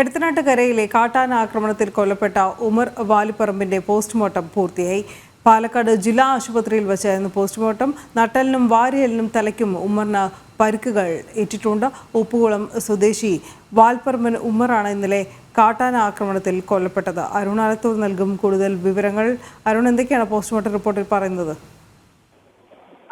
എടത്തനാട്ടുകരയിലെ കാട്ടാന ആക്രമണത്തിൽ കൊല്ലപ്പെട്ട ഉമർ വാലിപ്പറമ്പിന്റെ പോസ്റ്റ്മോർട്ടം പൂർത്തിയായി. പാലക്കാട് ജില്ലാ ആശുപത്രിയിൽ വെച്ചായിരുന്നു പോസ്റ്റ്മോർട്ടം. നട്ടലിനും വാരിയലിനും തലയ്ക്കും ഉമ്മറിന് പരിക്കുകൾ ഏറ്റിട്ടുണ്ട്. ഉപ്പുകുളം സ്വദേശി വാൽപ്പറമ്പൻ ഉമ്മറാണ് ഇന്നലെ കാട്ടാന ആക്രമണത്തിൽ കൊല്ലപ്പെട്ടത്. അരുൺ ആലത്തൂർ നൽകും കൂടുതൽ വിവരങ്ങൾ. അരുൺ എന്തൊക്കെയാണ് പോസ്റ്റ്മോർട്ടം റിപ്പോർട്ടിൽ പറയുന്നത്?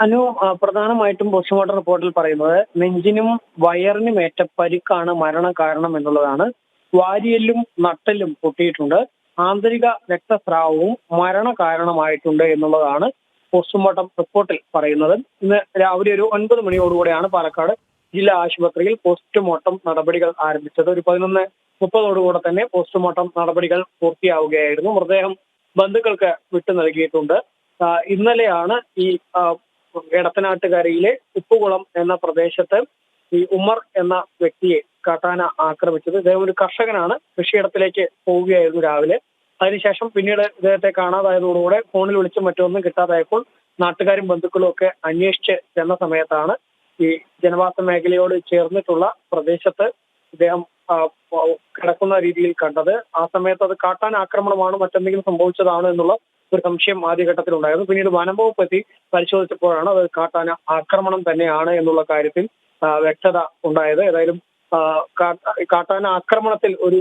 അനു പ്രധാനമായിട്ടും പോസ്റ്റ്മോർട്ടം റിപ്പോർട്ടിൽ പറയുന്നത് നെഞ്ചിനും വയറിനും ഏറ്റ പരിക്കാണ് മരണ കാരണം എന്നുള്ളതാണ്. വാരിയല്ലും നട്ടലും പൊട്ടിയിട്ടുണ്ട്. ആന്തരിക രക്തസ്രാവവും മരണ കാരണമായിട്ടുണ്ട് എന്നുള്ളതാണ് പോസ്റ്റ്മോർട്ടം റിപ്പോർട്ടിൽ പറയുന്നത്. ഇന്ന് രാവിലെ ഒരു ഒൻപത് മണിയോടുകൂടെയാണ് പാലക്കാട് ജില്ലാ ആശുപത്രിയിൽ പോസ്റ്റ്മോർട്ടം നടപടികൾ ആരംഭിച്ചത്. ഒരു പതിനൊന്ന് മുപ്പതോടുകൂടെ തന്നെ പോസ്റ്റ്മോർട്ടം നടപടികൾ പൂർത്തിയാവുകയായിരുന്നു. മൃതദേഹം ബന്ധുക്കൾക്ക് വിട്ടു നൽകിയിട്ടുണ്ട്. ഇന്നലെയാണ് ഈ എടത്തനാട്ടുകരയിലെ ഉപ്പുകുളം എന്ന പ്രദേശത്ത് ഈ ഉമർ എന്ന വ്യക്തിയെ കാട്ടാന ആക്രമിച്ചത്. ഇദ്ദേഹം ഒരു കർഷകനാണ്. കൃഷിയിടത്തിലേക്ക് പോവുകയായിരുന്നു രാവിലെ. അതിനുശേഷം പിന്നീട് ഇദ്ദേഹത്തെ കാണാതായതോടുകൂടെ ഫോണിൽ വിളിച്ചും മറ്റൊന്നും കിട്ടാതായപ്പോൾ നാട്ടുകാരും ബന്ധുക്കളും ഒക്കെ അന്വേഷിച്ച് ചെന്ന സമയത്താണ് ഈ ജനവാസ മേഖലയോട് ചേർന്നിട്ടുള്ള പ്രദേശത്ത് ഇദ്ദേഹം കിടക്കുന്ന രീതിയിൽ കണ്ടത്. ആ സമയത്ത് അത് കാട്ടാൻ ആക്രമണമാണ് മറ്റെന്തെങ്കിലും സംഭവിച്ചതാണോ എന്നുള്ള ഒരു സംശയം ആദ്യഘട്ടത്തിൽ ഉണ്ടായിരുന്നു പിന്നീട് വനംവകുപ്പ് എത്തി പരിശോധിച്ചപ്പോഴാണ് അത് കാട്ടാന ആക്രമണം തന്നെയാണ് എന്നുള്ള കാര്യത്തിൽ വ്യക്തത ഉണ്ടായത്. ഏതായാലും കാട്ടാന ആക്രമണത്തിൽ ഒരു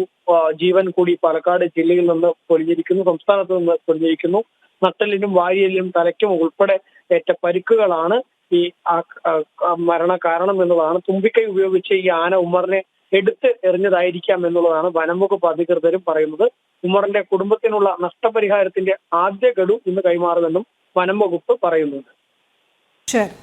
ജീവൻ കൂടി പാലക്കാട് ജില്ലയിൽ നിന്ന് പൊലിഞ്ഞിരിക്കുന്നു സംസ്ഥാനത്ത് നിന്ന് പൊലിഞ്ഞിരിക്കുന്നു. നട്ടലിനും വാരിയലിനും തലയ്ക്കും ഉൾപ്പെടെ ഏറ്റ പരിക്കുകളാണ് ഈ മരണ കാരണം എന്നുള്ളതാണ്. തുമ്പിക്കൈ ഉപയോഗിച്ച് ഈ ആന ഉമ്മറിനെ എടുത്ത് എറിഞ്ഞതായിരിക്കാം എന്നുള്ളതാണ് വനംവകുപ്പ് അധികൃതരും പറയുന്നത്. ഉമ്മറിന്റെ കുടുംബത്തിനുള്ള നഷ്ടപരിഹാരത്തിന്റെ ആദ്യ ഗഡു ഇന്ന് കൈമാറുമെന്നും വനം വകുപ്പ് പറയുന്നുണ്ട്. ശരി.